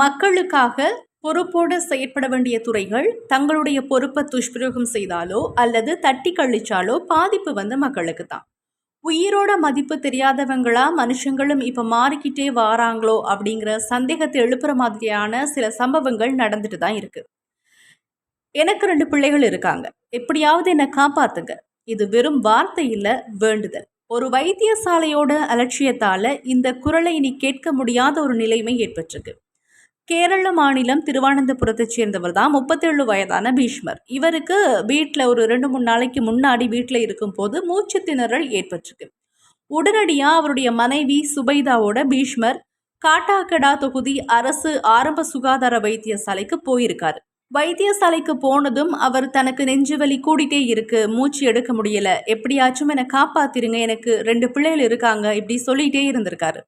மக்களுக்காக பொறுப்போடு செயற்பட வேண்டிய துறைகள் தங்களுடைய பொறுப்பை துஷ்பிரயோகம் செய்தாலோ அல்லது தட்டி கழிச்சாலோ பாதிப்பு வந்து மக்களுக்கு தான். உயிரோட மதிப்பு தெரியாதவங்களா மனுஷங்களும் இப்போ மாறிக்கிட்டே வாராங்களோ அப்படிங்கிற சந்தேகத்தை எழுப்புற மாதிரியான சில சம்பவங்கள் நடந்துட்டு தான் இருக்கு. எனக்கு ரெண்டு பிள்ளைகள் இருக்காங்க. எப்படியாவது என்னை காப்பாத்துங்க. இது வெறும் வார்த்தை இல்லை வேண்டுதல். ஒரு வைத்தியசாலையோட அலட்சியத்தால இந்த குரலை இனி கேட்க முடியாத ஒரு நிலைமை ஏற்பட்டிருக்கு. கேரள மாநிலம் திருவானந்தபுரத்தைச் சேர்ந்தவர் தான் முப்பத்தேழு வயதான பீஷ்மர். இவருக்கு வீட்டில் ஒரு ரெண்டு மூணு நாளைக்கு முன்னாடி வீட்டில் இருக்கும்போது மூச்சு திணறல் ஏற்பட்டிருக்கு. உடனடியாக அவருடைய மனைவி சுபைதாவோட பீஷ்மர் காட்டாக்கடா தொகுதி அரசு ஆரம்ப சுகாதார வைத்தியசாலைக்கு போயிருக்காரு. வைத்தியசாலைக்கு போனதும் அவர் தனக்கு நெஞ்சு வலி கூடிட்டே இருக்கு மூச்சு எடுக்க முடியல எப்படியாச்சும் என்னை காப்பாத்திருங்க எனக்கு ரெண்டு பிள்ளைகள் இருக்காங்க இப்படி சொல்லிட்டே இருந்திருக்காரு.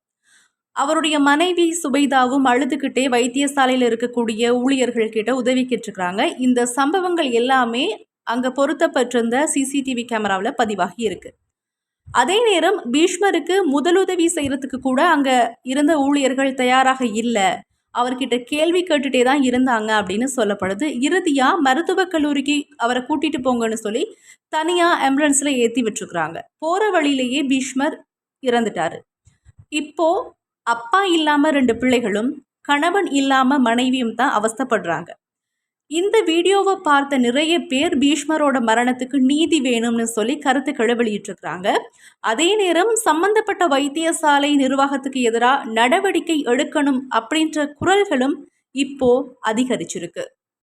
அவருடைய மனைவி சுபைதாவும் அழுதுகிட்டே வைத்தியசாலையில் இருக்கக்கூடிய ஊழியர்கள் கிட்ட உதவி கேட்டிருக்கிறாங்க இந்த சம்பவங்கள் எல்லாமே அங்க பொருத்தப்பட்டிருந்த சிசிடிவி கேமராவில் பதிவாகி இருக்கு. அதே நேரம் பீஷ்மருக்கு முதலுதவி செய்யறதுக்கு கூட அங்க இருந்த ஊழியர்கள் தயாராக இல்லை. அவர்கிட்ட கேள்வி கேட்டுட்டே தான் இருந்தாங்க அப்படின்னு சொல்லப்படுது. இறுதியாக மருத்துவக் கல்லூரிக்கு அவரை கூட்டிட்டு போங்கன்னு சொல்லி தனியாக ஆம்புலன்ஸில் ஏற்றி விட்டுருக்குறாங்க. போகிற வழியிலேயே பீஷ்மர் இறந்துட்டாரு. இப்போது அப்பா இல்லாமல் ரெண்டு பிள்ளைகளும் கணவன் இல்லாமல் மனைவியும் தான் அவஸ்தைப்படுறாங்க. இந்த வீடியோவை பார்த்த நிறைய பேர் பீஷ்மரோட மரணத்துக்கு நீதி வேணும்னு சொல்லி கருத்துக்களை வெளியிட்டிருக்கிறாங்க. அதே நேரம் சம்பந்தப்பட்ட வைத்தியசாலை நிர்வாகத்துக்கு எதிராக நடவடிக்கை எடுக்கணும் அப்படின்ற குரல்களும் இப்போ அதிகரிச்சிருக்கு.